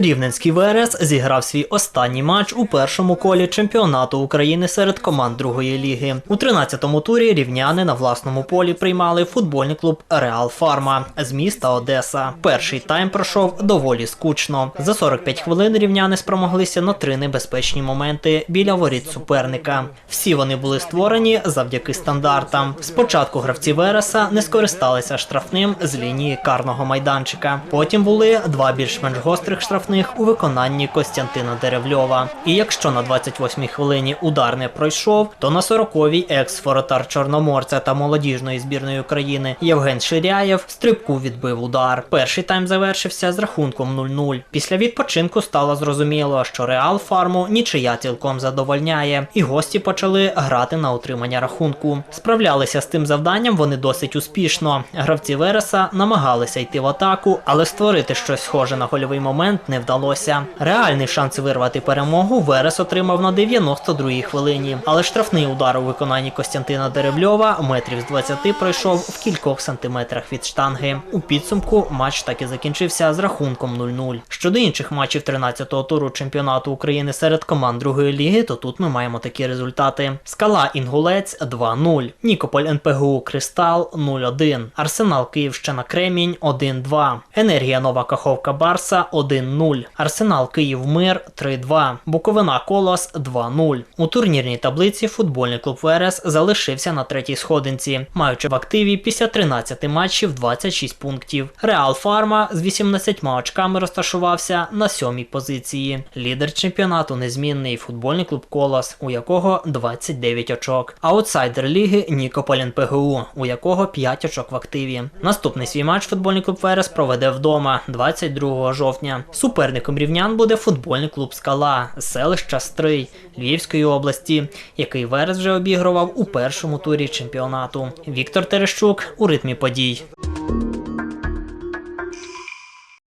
Рівненський ВРС зіграв свій останній матч у першому колі чемпіонату України серед команд другої ліги. У 13-му турі рівняни на власному полі приймали футбольний клуб Реал Фарма з міста Одеса. Перший тайм пройшов доволі скучно. За 45 хвилин рівняни спромоглися на три небезпечні моменти біля воріт суперника. Всі вони були створені завдяки стандартам. Спочатку гравці Вереса не скористалися штрафним з лінії карного майданчика. Потім були два більш-менш гострих штрафних у виконанні Костянтина Деревльова. І якщо на 28-й хвилині удар не пройшов, то на 40-й екс-воротар Чорноморця та молодіжної збірної України Євген Ширяєв стрибку відбив удар. Перший тайм завершився з рахунком 0-0. Після відпочинку стало зрозуміло, що Реал Фарму нічия цілком задовольняє, і гості почали грати на утримання рахунку. Справлялися з тим завданням вони досить успішно. Гравці Вереса намагалися йти в атаку, але створити щось схоже на гольовий момент не вдалося. Реальний шанс вирвати перемогу Верес отримав на 92-й хвилині, але штрафний удар у виконанні Костянтина Деревльова метрів з 20 пройшов в кількох сантиметрах від штанги. У підсумку матч так і закінчився з рахунком 0-0. Щодо інших матчів 13-го туру чемпіонату України серед команд другої ліги, то тут ми маємо такі результати: Скала Інгулець 2-0, Нікополь НПГУ Кристал 0-1, Арсенал Київщина Кремінь 1-2, Енергія Нова Каховка Барса 1-0, Арсенал Київ Мир 3-2, Буковина Колос 2-0. У турнірній таблиці футбольний клуб ВРС залишився на третій сходинці, маючи в активі після 13 матчів 26 пунктів. Реал Фарма з 18 очками розташувався на сьомій позиції. Лідер чемпіонату незмінний футбольний клуб Колос, у якого 29 очок. Аутсайдер ліги Нікополь НПГУ, у якого 5 очок в активі. Наступний свій матч футбольний клуб Верес проведе вдома 22 жовтня. Суперником рівнян буде футбольний клуб Скала селища Стрий Львівської області, який Верес вже обігрував у першому турі чемпіонату. Віктор Терещук у ритмі подій.